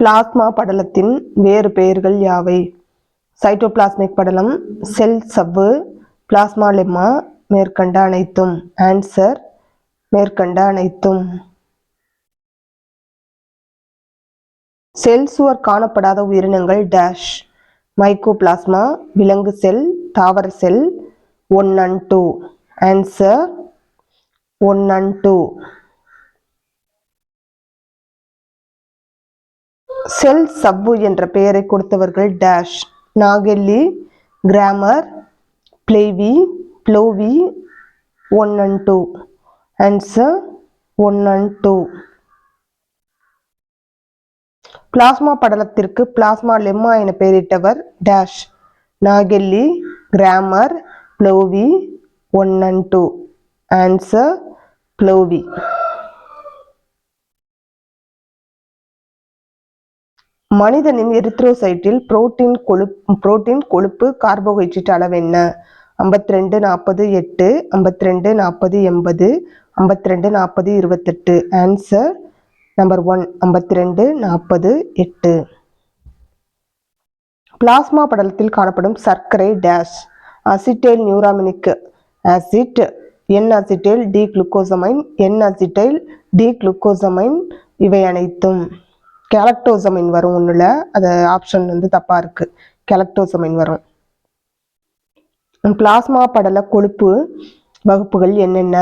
Plasma படலத்தின் வேறு பெயர்கள் யாவை? சைட்டோபிளாஸ்மிக் படலம் செல் சவ்வு பிளாஸ்மா லெம்மா மேற்கண்ட அனைத்தும். ஆன்சர் மேற்கண்ட அனைத்தும். செல் சுவர் காணப்படாத உயிரினங்கள் டேஷ் மைக்கோபிளாஸ்மா விலங்கு செல் தாவர cell one and two answer one and two cell சப்பு என்ற பெயரை கொடுத்தவர்கள் dash Nageli Cramer Plowe Plowe one and two answer one and two plasma படலத்திற்கு plasma lemma என பெயரிட்டவர் dash Nageli Cramer Plowe one and two answer Plowe மனிதனின் எரித்ரோசைட்டில் protein கொழுப்பு protein கொழுப்பு carbohydrate அளவு என்ன? ஐம்பத்தி ரெண்டு நாற்பது எட்டு ஐம்பத்தி ரெண்டு நாற்பது எண்பது ஐம்பத்தி ரெண்டு நாற்பது இருபத்தெட்டு. ஆன்சர் நம்பர் ஒன் ஐம்பத்தி ரெண்டு நாற்பது எட்டு. பிளாஸ்மா படலத்தில் காணப்படும் சர்க்கரை dash acetyl neuraminic acid N acetyl D glucosamine N acetyl D glucosamine இவை அனைத்தும். கேலக்டோசமைன் வரும் ஒன்றில் அது ஆப்ஷன் வந்து தப்பாக இருக்குது கேலக்டோசமைன் வரும். பிளாஸ்மா படல கொழுப்பு வகுப்புகள் என்னென்ன?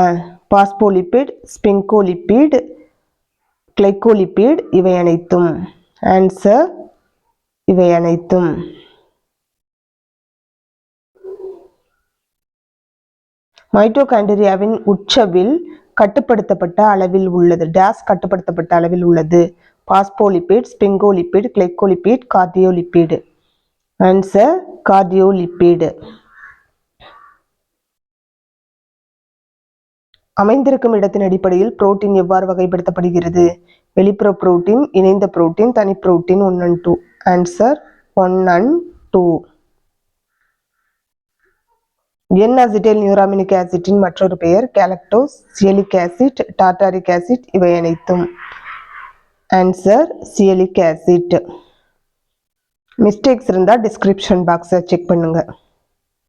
பாஸ்போலிபிட் ஸ்பிங்கோலிபிட் கிளைகோலிபிட் இவை அனைத்தும். ஆன்சர் இவை அனைத்தும். மைட்டோகாண்டிரியாவின் உச்சவில் கட்டுப்படுத்தப்பட்ட அளவில் உள்ளது. டேஸ் கட்டுப்படுத்தப்பட்ட அளவில் உள்ளது. Phospholipid sphingolipid glycolipid cardiolipid. Answer cardiolipid. அமைந்திருக்கும் இடத்தின் அடிப்படையில் புரோட்டீன் எவ்வாறு வகைப்படுத்தப்படுகிறது? வெளிப்புற புரோட்டீன் இணைந்த புரோட்டீன் தனி protein one and two answer one and two N acetyl neuraminic ஆசிட்டின் மற்றொரு பெயர் galactose sialic acid tartaric acid இவை அனைத்தும். ஆன்சர் சியலிக் ஆசிட் மிஸ்டேக்ஸ் இருந்தால் டிஸ்கிரிப்ஷன் பாக்ஸை செக் பண்ணுங்கள்